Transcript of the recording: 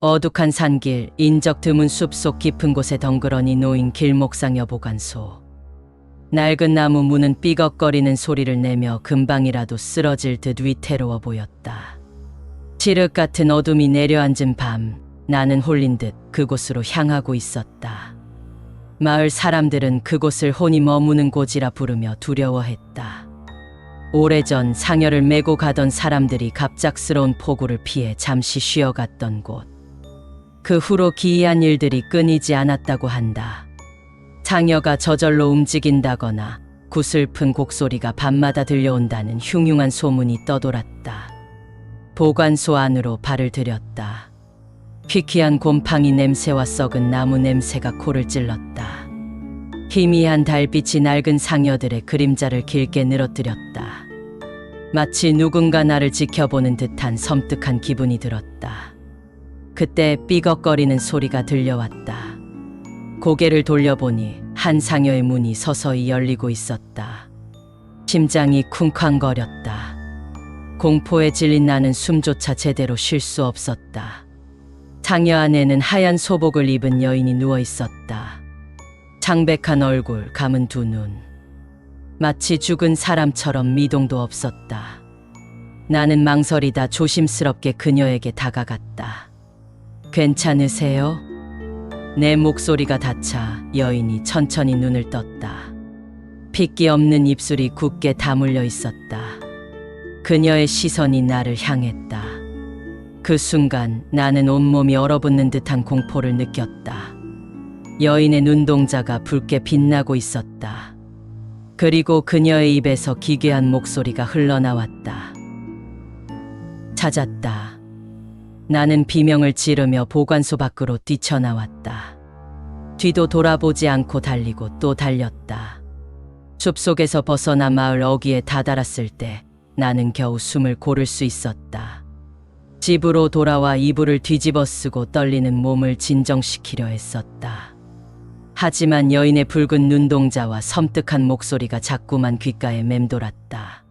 어둑한 산길, 인적 드문 숲속 깊은 곳에 덩그러니 놓인 길목상 여 보관소. 낡은 나무 문은 삐걱거리는 소리를 내며 금방이라도 쓰러질 듯 위태로워 보였다. 칠흑 같은 어둠이 내려앉은 밤, 나는 홀린 듯 그곳으로 향하고 있었다. 마을 사람들은 그곳을 혼이 머무는 곳이라 부르며 두려워했다. 오래전 상여를 메고 가던 사람들이 갑작스러운 폭우를 피해 잠시 쉬어갔던 곳. 그 후로 기이한 일들이 끊이지 않았다고 한다. 상여가 저절로 움직인다거나 구슬픈 곡소리가 밤마다 들려온다는 흉흉한 소문이 떠돌았다. 보관소 안으로 발을 들였다. 퀴퀴한 곰팡이 냄새와 썩은 나무 냄새가 코를 찔렀다. 희미한 달빛이 낡은 상여들의 그림자를 길게 늘어뜨렸다. 마치 누군가 나를 지켜보는 듯한 섬뜩한 기분이 들었다. 그때 삐걱거리는 소리가 들려왔다. 고개를 돌려보니 한 상여의 문이 서서히 열리고 있었다. 심장이 쿵쾅거렸다. 공포에 질린 나는 숨조차 제대로 쉴 수 없었다. 상여 안에는 하얀 소복을 입은 여인이 누워 있었다. 창백한 얼굴, 감은 두 눈. 마치 죽은 사람처럼 미동도 없었다. 나는 망설이다 조심스럽게 그녀에게 다가갔다. 괜찮으세요? 내 목소리가 닿자 여인이 천천히 눈을 떴다. 핏기 없는 입술이 굳게 다물려 있었다. 그녀의 시선이 나를 향했다. 그 순간 나는 온몸이 얼어붙는 듯한 공포를 느꼈다. 여인의 눈동자가 붉게 빛나고 있었다. 그리고 그녀의 입에서 기괴한 목소리가 흘러나왔다. 찾았다. 나는 비명을 지르며 보관소 밖으로 뛰쳐나왔다. 뒤도 돌아보지 않고 달리고 또 달렸다. 숲속에서 벗어나 마을 어귀에 다다랐을 때 나는 겨우 숨을 고를 수 있었다. 집으로 돌아와 이불을 뒤집어 쓰고 떨리는 몸을 진정시키려 했었다. 하지만 여인의 붉은 눈동자와 섬뜩한 목소리가 자꾸만 귓가에 맴돌았다.